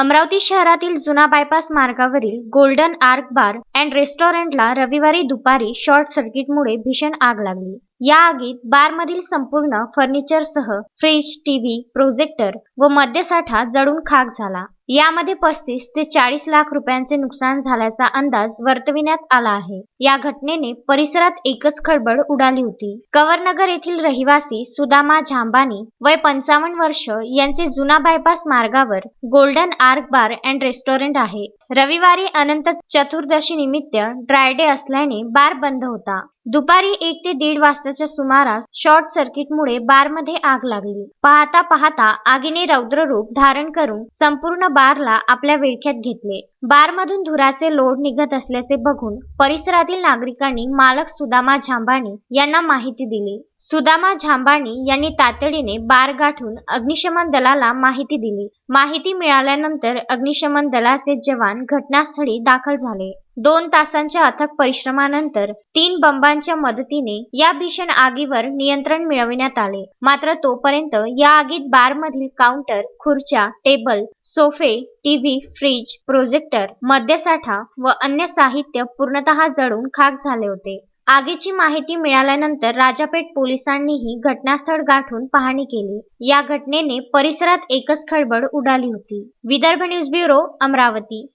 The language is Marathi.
अमरावती शहरातील जुना बायपास मार्गावरील गोल्डन आर्क बार अँड रेस्टॉरंटला रविवारी दुपारी शॉर्ट सर्किटमुळे भीषण आग लागली. या आगीत बारमधील संपूर्ण फर्निचरसह फ्रीज टीव्ही प्रोजेक्टर व मद्यसाठा जळून खाक झाला. यामध्ये पस्तीस ते चाळीस लाख रुपयांचे नुकसान झाल्याचा अंदाज वर्तविण्यात आला आहे. या घटनेने परिसरात एकच खळबळ उडाली होती. कवरनगर येथील रहिवासी सुदामा झांबानी वय पंचावन्न वर्ष यांचे जुना बायपास मार्गावर golden arc bar and restaurant आहे. रविवारी अनंत चतुर्दशी निमित्त ड्रायडे असल्याने बार बंद होता. दुपारी एक ते दीड वाजताच्या सुमारास शॉर्ट सर्किटमुळे बारमध्ये आग लागली. पाहता पाहता आगीने रौद्ररूप धारण करून संपूर्ण बारला आपल्या विळख्यात घेतले. बारमधून धुराचे लोड निघत असल्याचे बघून परिसरातील नागरिकांनी मालक सुदामा झांबाणी यांना माहिती दिली. सुदामा झांबाणी यांनी तातडीने बार गाठून अग्निशमन दलाला माहिती दिली. माहिती मिळाल्यानंतर अग्निशमन दलाचे जवान घटनास्थळी दाखल झाले. दोन तासांच्या अथक परिश्रमानंतर तीन बंबांच्या मदतीने या भीषण आगीवर नियंत्रण मिळविण्यात आले. मात्र तोपर्यंत या आगीत बारमधील काउंटर खुर्च्या टेबल सोफे टीव्ही फ्रीज प्रोजेक्टर मद्यसाठा व अन्य साहित्य पूर्णतः जळून खाक झाले होते. आगीची माहिती मिळाल्यानंतर राजापेठ पोलिसांनीही घटनास्थळ गाठून पाहणी केली. या घटनेने परिसरात एकच खळबळ उडाली होती. Vidarbha news bureau Amravati.